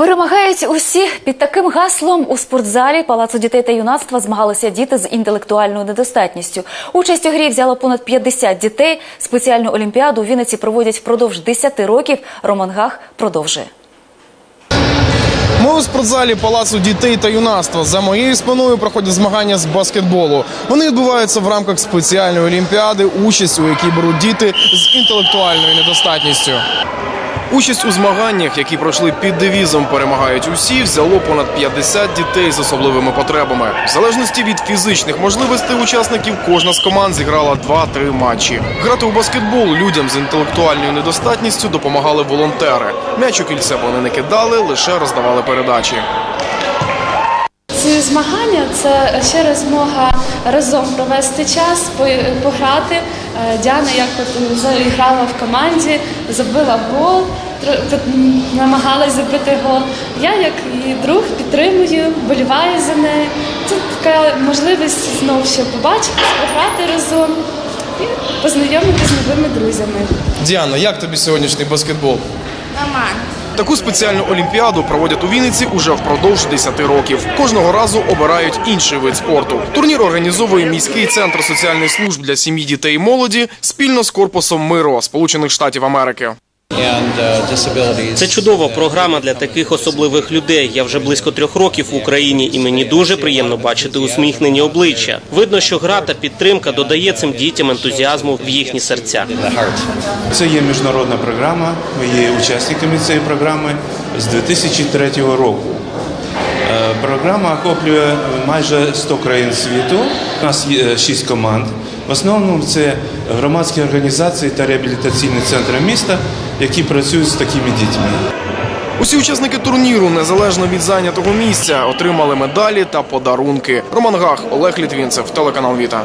Перемагають усі під таким гаслом у спортзалі Палацу дітей та юнацтва змагалися діти з інтелектуальною недостатністю. Участь у грі взяло понад 50 дітей. Спеціальну олімпіаду у Вінниці проводять впродовж 10 років. Роман Гах продовжує. Ми у спортзалі Палацу дітей та юнацтва. За моєю спиною проходять змагання з баскетболу. Вони відбуваються в рамках спеціальної олімпіади, участь у якій беруть діти з інтелектуальною недостатністю. Участь у змаганнях, які пройшли під девізом Перемагають усі, взяло понад 50 дітей з особливими потребами. В залежності від фізичних можливостей учасників, кожна з команд зіграла 2-3 матчі. Грати у баскетбол людям з інтелектуальною недостатністю допомагали волонтери. М'яч у кільце вони не кидали, лише роздавали передачі. Ці змагання це ще раз змога разом провести час, пограти. Е, Діана як от грала в команді, забила гол, намагалась забити гол. Я, як її друг, підтримую, боліваю за нею. Це така можливість знову ще побачити, пограти разом і познайомитися з новими друзями. Діана, як тобі сьогоднішній баскетбол? Нормально. Таку спеціальну олімпіаду проводять у Вінниці уже впродовж 10 років. Кожного разу обирають інший вид спорту. Турнір організовує міський центр соціальних служб для сім'ї, дітей і молоді спільно з корпусом миру Сполучених Штатів Америки. Це чудова програма для таких особливих людей. Я вже близько трьох років в Україні, і мені дуже приємно бачити усміхнені обличчя. Видно, що гра та підтримка додає цим дітям ентузіазму в їхні серця. Це є міжнародна програма. Ми є учасниками цієї програми з 2003 року. Е, Програма охоплює майже 100 країн світу. У нас є 6 команд. В основному це громадські організації та реабілітаційні центри міста, які працюють з такими дітьми. Усі учасники турніру, незалежно від зайнятого місця, отримали медалі та подарунки. Роман Гах, Олег Літвінцев, телеканал Віта.